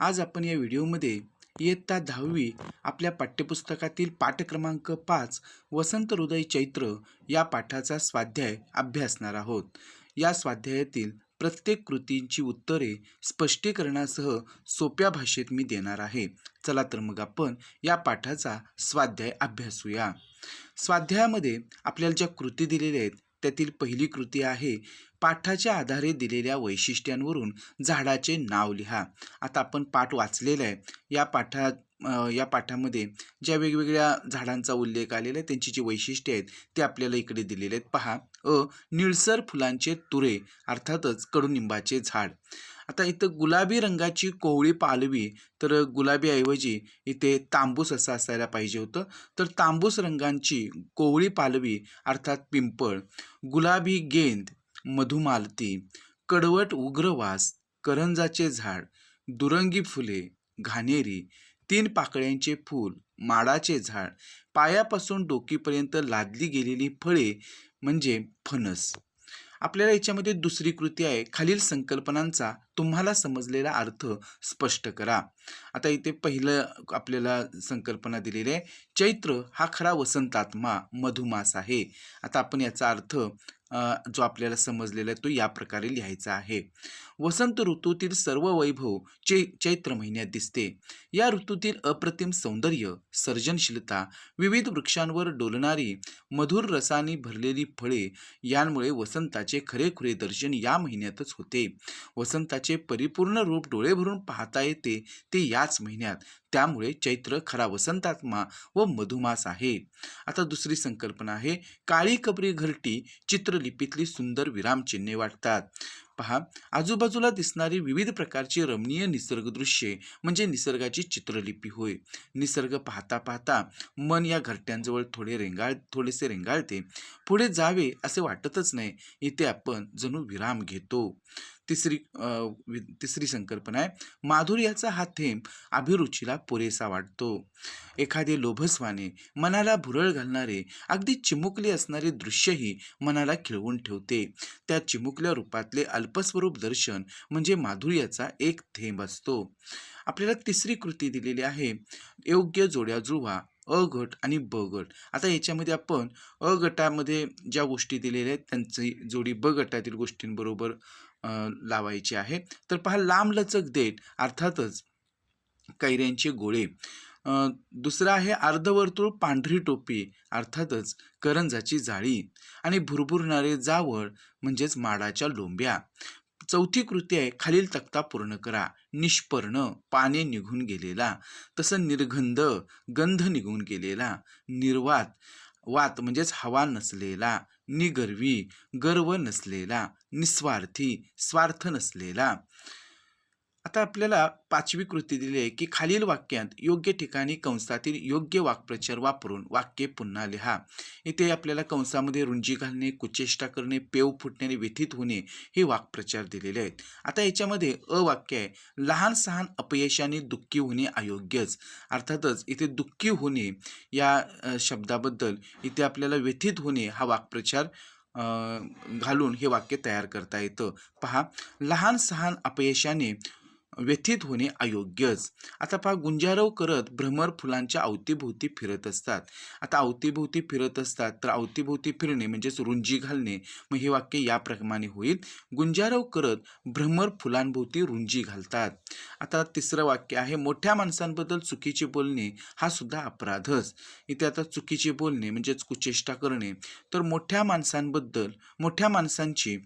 आज आपण या व्हिडिओमध्ये इयत्ता दहावी आपल्या पाठ्यपुस्तकातील पाठ क्रमांक पाच वसंत हृदय चैत्र या पाठाचा स्वाध्याय अभ्यासणार आहोत. या स्वाध्यायातील प्रत्येक कृतींची उत्तरे स्पष्टीकरणासह सोप्या भाषेत मी देणार आहे. चला तर मग आपण या पाठाचा स्वाध्याय अभ्यासूया. स्वाध्यायामध्ये आपल्याला ज्या कृती दिलेल्या आहेत त्यातील पहिली कृती आहे पाठाच्या आधारे दिलेल्या वैशिष्ट्यांवरून झाडाचे नाव लिहा. आता आपण पाठ वाचलेला आहे. या पाठात या पाठामध्ये ज्या वेगवेगळ्या झाडांचा उल्लेख आलेला आहे त्यांची जी वैशिष्ट्ये आहेत ते आपल्याला इकडे दिलेले आहेत. पहा. अ निळसर फुलांचे तुरे अर्थातच कडुनिंबाचे झाड. आता इथं गुलाबी रंगाची कोवळी पालवी तर गुलाबीऐवजी इथे तांबूस असं असायला पाहिजे होतं. तर तांबूस रंगांची कोवळी पालवी अर्थात पिंपळ गुलाबी गेंद मधुमालती कडवट उग्रवास करंजाचे झाड दुरंगी फुले घाणेरी तीन पाकळ्यांचे फूल माडाचे झाड पायापासून डोकीपर्यंत लादली गेलेली फळे म्हणजे फणस. आपल्याला याच्यामध्ये दुसरी कृती आहे. खालील संकल्पनांचा तुम्हाला समजलेला अर्थ स्पष्ट करा. आता इथे पहिलं आपल्याला संकल्पना दिलेली आहे चैत्र हा खरा वसंतात्मा मधुमास आहे. आता आपण याचा अर्थ जो आपल्याला समजलेला आहे तो या प्रकारे लिहायचा आहे. वसंत ऋतूतील सर्व वैभव चे चैत्र महिन्यात दिसते. या ऋतूतील अप्रतिम सौंदर्य सर्जनशीलता विविध वृक्षांवर डोलणारी मधुर रसाने भरलेली फळे यांमुळे वसंताचे खरेखुरे दर्शन या महिन्यातच होते. वसंताचे परिपूर्ण रूप डोळे भरून पाहता येते ते याच महिन्यात. त्यामुळे चैत्र खरा वसंतात्मा व मधुमास आहे. आता दुसरी संकल्पना आहे काळी कबरी घरटी चित्रलिपीतली सुंदर विरामचिन्हे वाटतात. पहा आजूबाजूला दिसणारी विविध प्रकारची रमणीय निसर्गदृश्ये म्हणजे निसर्गाची चित्रलिपी होय. निसर्ग पाहता पाहता मन या घरट्यांजवळ थोडे रेंगाळ थोडेसे रेंगाळते. पुढे जावे असे वाटतच नाही. इथे आपण जणू विराम घेतो. तिसरी वि- तिसरी संकल्पना आहे. माधुर्याचा हा थेंब अभिरुचीला पुरेसा वाटतो. एखादे लोभसवाने मनाला भुरळ घालणारे अगदी चिमुकले असणारे दृश्यही मनाला खिळवून ठेवते. त्या चिमुकल्या रूपातले अल्पस्वरूप दर्शन म्हणजे माधुर्याचा एक थेंब असतो. आपल्याला तिसरी कृती दिलेली आहे योग्य जोड्या जुळवा अ गट आणि ब गट आता याच्यामध्ये आपण अ गटामध्ये ज्या गोष्टी दिलेल्या आहेत त्यांची जोडी ब गटातील गोष्टींबरोबर लावायची आहे. तर पहा लांबलचक देठ अर्थातच कैऱ्यांचे गोळे. दुसरं आहे अर्धवर्तुळ पांढरी टोपी अर्थातच करंजाची जाळी आणि भुरभुरणारे जावळ म्हणजेच माडाच्या लोंब्या. चौथी कृती आहे खालील तक्ता पूर्ण करा. निष्पर्ण पाने निघून गेलेला. तसं निर्गंध गंध निघून गेलेला. निर्वात वात म्हणजेच हवा नसलेला निगर्वी गर्व नसलेला निस्वार्थी स्वार्थ नसलेला. आता आपल्याला पाचवी कृती दिली आहे की खालील वाक्यात योग्य ठिकाणी कंसातील योग्य वाक्प्रचार वापरून वाक्य पुन्हा लिहा. इथे आपल्याला कंसामध्ये रुंजी घालणे कुचेष्टा करणे पेव फुटणे व्यथित होणे हे वाक्प्रचार दिलेले आहेत. आता याच्यामध्ये अवाक्य आहे. लहान सहान अपयशाने दुःखी होणे अयोग्यच. अर्थातच इथे दुःखी होणे या शब्दाबद्दल इथे आपल्याला व्यथित होणे हा वाक्प्रचार घालून हे वाक्य तयार करता येतं. पहा. लहान सहान अपयशाने व्यथित होणे अयोग्यच. आता पहा गुंजारव करत भ्रमर फुलांच्या अवतीभोवती फिरत असतात. आता अवतीभोवती फिरत असतात तर अवतीभोवती फिरणे म्हणजेच रुंजी घालणे. मग हे वाक्य याप्रमाणे होईल. गुंजारव करत भ्रमर फुलांभोवती रुंजी घालतात. आता तिसरं वाक्य आहे मोठ्या माणसांबद्दल चुकीचे बोलणे हा सुद्धा अपराधच. इथे आता चुकीचे बोलणे म्हणजेच कुचेष्टा करणे. तर मोठ्या माणसांबद्दल मोठ्या माणसांची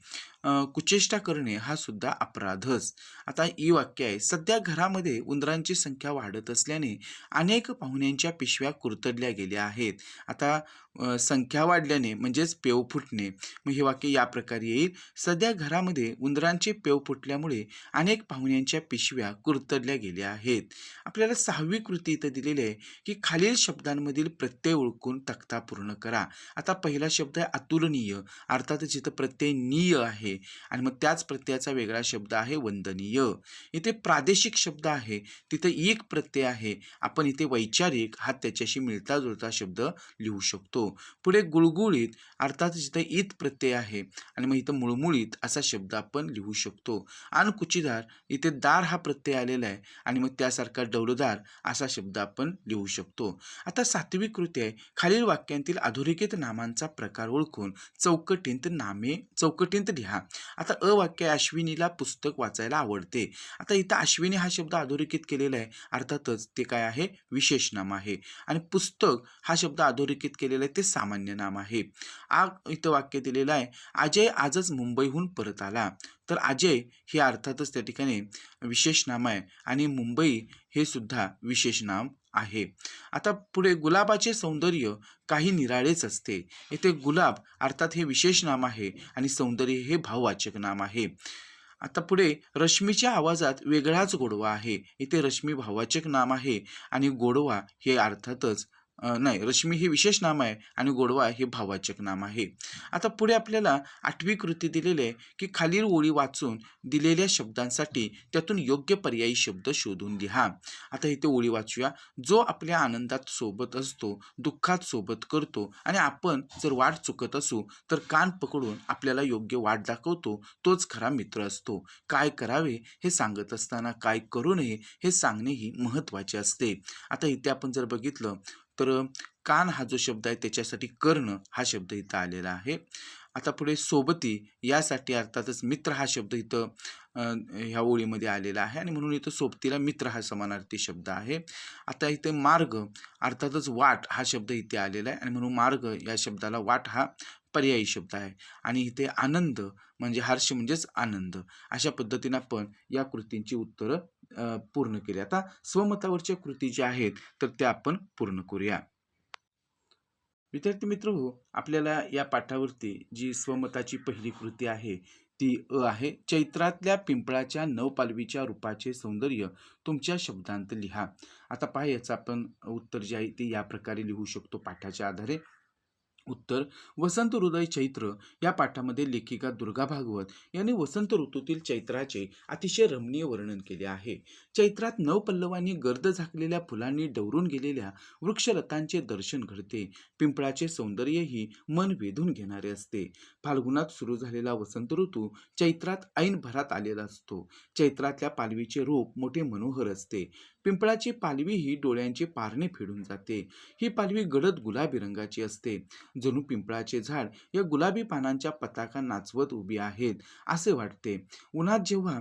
कुचेष्टा करणे हा सुद्धा अपराधच. आता ई वाक्य आहे सध्या घरामध्ये उंदरांची संख्या वाढत असल्याने अनेक पाहुण्यांच्या पिशव्या कुरतडल्या गेल्या आहेत. आता संख्या वाढल्याने म्हणजेच पेव फुटणे मग हे वाक्य या प्रकारे येईल. सध्या घरामध्ये उंदरांचे पेव फुटल्यामुळे अनेक पाहुण्यांच्या पिशव्या कुरतडल्या गेल्या आहेत. आपल्याला सहावी कृती इथं दिलेली आहे की खालील शब्दांमधील प्रत्यय ओळखून तक्ता पूर्ण करा. आता पहिला शब्द आहे अतुलनीय अर्थात जिथं प्रत्यय नीय आहे. आहे. आणि मग त्याच प्रत्ययाचा वेगळा शब्द आहे वंदनीय. इथे प्रादेशिक शब्द आहे. तिथे एक प्रत्यय आहे. आपण इथे वैचारिक हा त्याच्याशी मिळता जुळता शब्द लिहू शकतो. पुढे गुळगुळीत अर्थात जिथे ईत प्रत्यय आहे आणि मग इथं मुळमुळीत असा शब्द आपण लिहू शकतो. आणि कुचीदार इथे दार हा प्रत्यय आलेला आहे आणि मग त्यासारखा डौलदार असा शब्द आपण लिहू शकतो. आता सातवी कृती आहे. खालील वाक्यांतील अधोरेखित नामांचा प्रकार ओळखून चौकटींत नामे चौकटींत लिहा. आता अ वाक्य अश्विनीला पुस्तक वाचायला आवडते. आता इथं अश्विनी हा शब्द अधोरेखित केलेला आहे. अर्थातच ते काय आहे? विशेष नाम आहे. आणि पुस्तक हा शब्द अधोरेखित केलेला आहे ते सामान्य नाम आहे. आ इथं वाक्य दिलेलं आहे. अजय आजच मुंबईहून परत आला. तर अजय हे अर्थातच त्या ठिकाणी विशेष नाम आहे आणि मुंबई हे सुद्धा विशेष नाम आहे. आता पुढे गुलाबाचे सौंदर्य काही निराळेच असते. येथे गुलाब अर्थात हे विशेष नाम आहे आणि सौंदर्य हे भाववाचक नाम आहे. आता पुढे रश्मीच्या आवाजात वेगळाच गोडवा आहे. इथे रश्मी भाववाचक नाम आहे आणि गोडवा हे अर्थातच नाही रश्मी हे विशेष नाम आहे आणि गोडवा हे भाववाचक नाम आहे. आता पुढे आपल्याला आठवी कृती दिलेली आहे की खालील ओळी वाचून दिलेल्या शब्दांसाठी त्यातून योग्य पर्यायी शब्द शोधून लिहा. आता इथे ओळी वाचूया. जो आपल्या आनंदात सोबत असतो दुःखात सोबत करतो आणि आपण जर वाट चुकत असू तर कान पकडून आपल्याला योग्य वाट दाखवतो तोच खरा मित्र असतो. काय करावे हे सांगत असताना काय करू नये हे सांगणेही महत्त्वाचे असते. आता इथे आपण जर बघितलं तर कान हा जो शब्द आहे त्याच्यासाठी कर्ण हा शब्द इथं आलेला आहे. आता पुढे सोबती यासाठी अर्थातच मित्र हा शब्द इथं ह्या ओळीमध्ये आलेला आहे आणि म्हणून इथं सोबतीला मित्र हा समानार्थी शब्द आहे. आता इथे मार्ग अर्थातच वाट हा शब्द इथे आलेला आहे आणि म्हणून मार्ग या शब्दाला वाट हा पर्यायी शब्द आहे. आणि इथे आनंद म्हणजे हर्ष म्हणजेच आनंद. अशा पद्धतीनं आपण या कृतींची उत्तरं पूर्ण केली. आता स्वमतावरच्या कृती ज्या आहेत तर त्या आपण पूर्ण करूया. विद्यार्थी मित्र हो आपल्याला या पाठावरती जी स्वमताची पहिली कृती आहे ती अ आहे. चैत्रातल्या पिंपळाच्या नवपालवीच्या रूपाचे सौंदर्य तुमच्या शब्दांत लिहा. आता पहा याचं आपण उत्तर जे आहे ते या प्रकारे लिहू शकतो पाठाच्या आधारे. उत्तर वसंत हृदय चैत्र या पाठामध्ये लेखिका दुर्गा भागवत यांनी वसंत ऋतूतील चैत्राचे अतिशय रमणीय वर्णन केले आहे. चैत्रात नवपल्लवांनी गर्द झाकलेल्या फुलांनी डवरून गेलेल्या वृक्षलतांचे दर्शन घडते. पिंपळाचे सौंदर्यही मन वेधून घेणारे असते. फाल्गुनात सुरू झालेला वसंत ऋतू चैत्रात ऐन भरात आलेला असतो. चैत्रातल्या पालवीचे रूप मोठे मनोहर असते. पिंपळाची पालवी ही डोळ्यांची पारणे फेडून जाते. ही पालवी गडद गुलाबी रंगाची असते. जणू पिंपळाचे झाड या गुलाबी पानांच्या पताका नाचवत उभी आहेत असे वाटते. उन्हात जेव्हा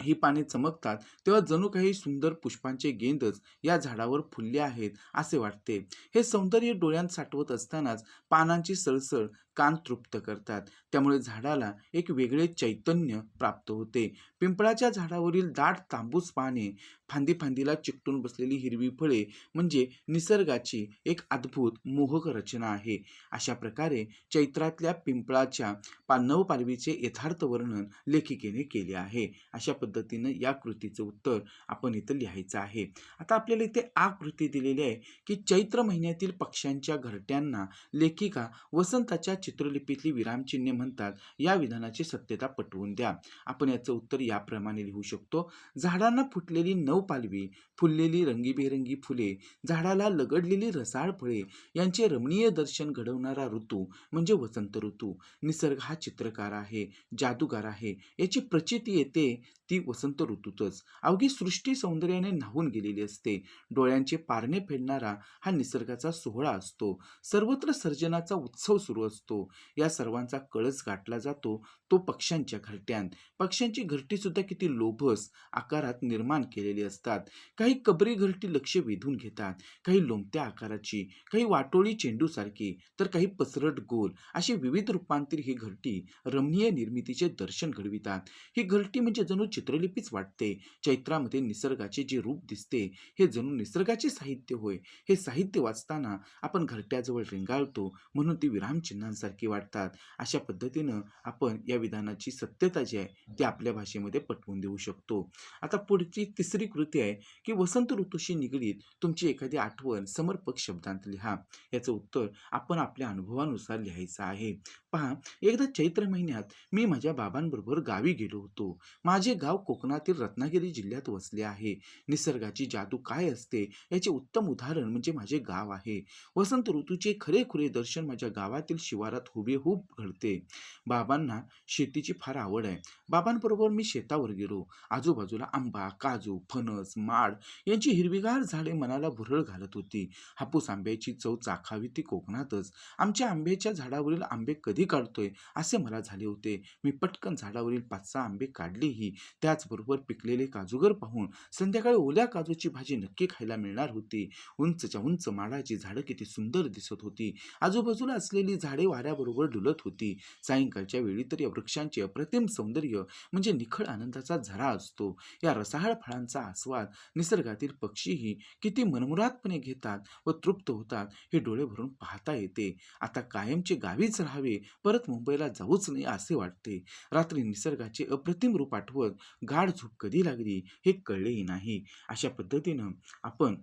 ही पाने चमकतात तेव्हा जणू काही सुंदर पुष्पांचे गेंदच या झाडावर फुलले आहेत असे वाटते. हे सौंदर्य डोळ्यांत साठवत असतानाच पानांची सळसळ कान तृप्त करतात. त्यामुळे झाडाला एक वेगळे चैतन्य प्राप्त होते. पिंपळाच्या झाडावरील दाट तांबूस पाने फांदी फांदीला चिकटून बसलेली हिरवी फळे म्हणजे निसर्गाची एक अद्भुत मोहक रचना आहे. अशा प्रकारे चैत्रातल्या पिंपळाच्या पानव पालवीचे यथार्थ वर्णन लेखिकेने केले आहे. अशा पद्धतीनं या कृतीचं उत्तर आपण इथं लिहायचं आहे. आता आपल्याला इथे आ कृती दिलेली आहे की चैत्र महिन्यातील पक्ष्यांच्या घरट्यांना लेखिका वसंताच्या चित्रलिपीतली विरामचिन्हे म्हणतात या विधानाची सत्यता पटवून द्या. आपण याचं उत्तर याप्रमाणे लिहू शकतो. झाडांना फुटलेली नऊ पालवी फुललेली रंगीबेरंगी फुले झाडाला लगडलेली रसाळ फळे यांचे रमणीय दर्शन घडवणारा ऋतू म्हणजे वसंत ऋतू. निसर्ग हा चित्रकार आहे जादूगार आहे. याची प्रचिती येते ती वसंत ऋतूतच. अवघी सृष्टी सौंदर्याने न्हावून गेलेली असते. डोळ्यांचे पारणे फेडणारा हा निसर्गाचा सोहळा असतो. सर्वत्र सर्जनाचा उत्सव सुरू असतो. या सर्वांचा कळस गाठला जातो. तो पक्ष्यांच्या घरट्यांत पक्ष्यांची घरटी सुद्धा किती लोभस आकारात निर्माण केलेली असतात. काही कबरी घरटी लक्ष वेधून घेतात. काही लोंबत्या आकाराची काही वाटोळी चेंडूसारखी तर काही पसरट गोल. अशी विविध रूपांतर ही घरटी रमणीय निर्मितीचे दर्शन घडवितात. ही घरटी म्हणजे जणू चित्रलिपीच वाटते. चैत्रामध्ये निसर्गाचे जे रूप दिसते हे जणू निसर्गाचे साहित्य होय. हे साहित्य वाचताना आपण घरट्याजवळ रेंगाळतो म्हणून ती विरामचिन्हांसारखी वाटतात. अशा पद्धतीनं आपण या या विधानाची सत्यता जी आहे ती आपल्या भाषेमध्ये पटवून देऊ शकतो. आता पुढची तिसरी कृती आहे की वसंत ऋतूशी निगडीत तुमची एखादी आठवण समर्पक शब्दांत लिहा. याचं उत्तर आपण आपल्या अनुभवानुसार लिहायचं आहे. पहा एकदा चैत्र महिन्यात मी माझ्या बाबांबरोबर गावी गेलो होतो. माझे गाव कोकणातील रत्नागिरी जिल्ह्यात वसले आहे. निसर्गाची जादू काय असते याचे उत्तम उदाहरण म्हणजे माझे गाव आहे. वसंत ऋतूचे खरेखुरे दर्शन माझ्या गावातील शिवारात हुबेहूब घडते. बाबांना शेतीची फार आवड आहे. बाबांबरोबर मी शेतावर गेलो. आजूबाजूला आंबा काजू फणस माड यांची हिरवीगार झाडे मनाला भुरळ घालत होती. हापूस आंब्याची चव चाखावी ती कोकणातच. आमच्या आंब्याच्या झाडावरील आंबे कधी काढतोय असे मला झाले होते. मी पटकन झाडावरील पाच सहा आंबे काढलेही. त्याचबरोबर पिकलेले काजूगर पाहून संध्याकाळी ओल्या काजूची भाजी नक्की खायला मिळणार होती. उंचच्या उंच माडाची झाडं किती सुंदर दिसत होती. आजूबाजूला असलेली झाडे वाऱ्याबरोबर डुलत होती. सायंकाळच्या वेळी तर वृक्षांचे अप्रतिम सौंदर्य म्हणजे निखळ आनंदाचा झरा असतो. या रसाळ फळांचा आस्वाद निसर्गातील पक्षीही किती मनमुरादपणे घेतात व तृप्त होतात हे डोळे भरून पाहता येते. आता कायमचे गावीच राहावे परत मुंबईला जाऊच नये असे वाटते. रात्री निसर्गाचे अप्रतिम रूप आठवत गाढ झोप कधी लागली हे कळलेही नाही. अशा पद्धतीनं आपण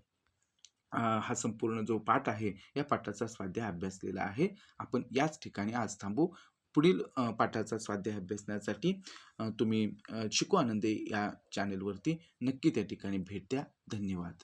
हा संपूर्ण जो पाठ आहे या पाठाचा स्वाध्याय अभ्यासलेला आहे. आपण याच ठिकाणी आज थांबू. पुढील पाठाचा स्वाध्याय अभ्यासण्यासाठी तुम्ही शिकू आनंदे या चॅनेलवरती नक्की त्या ठिकाणी भेट द्या. धन्यवाद.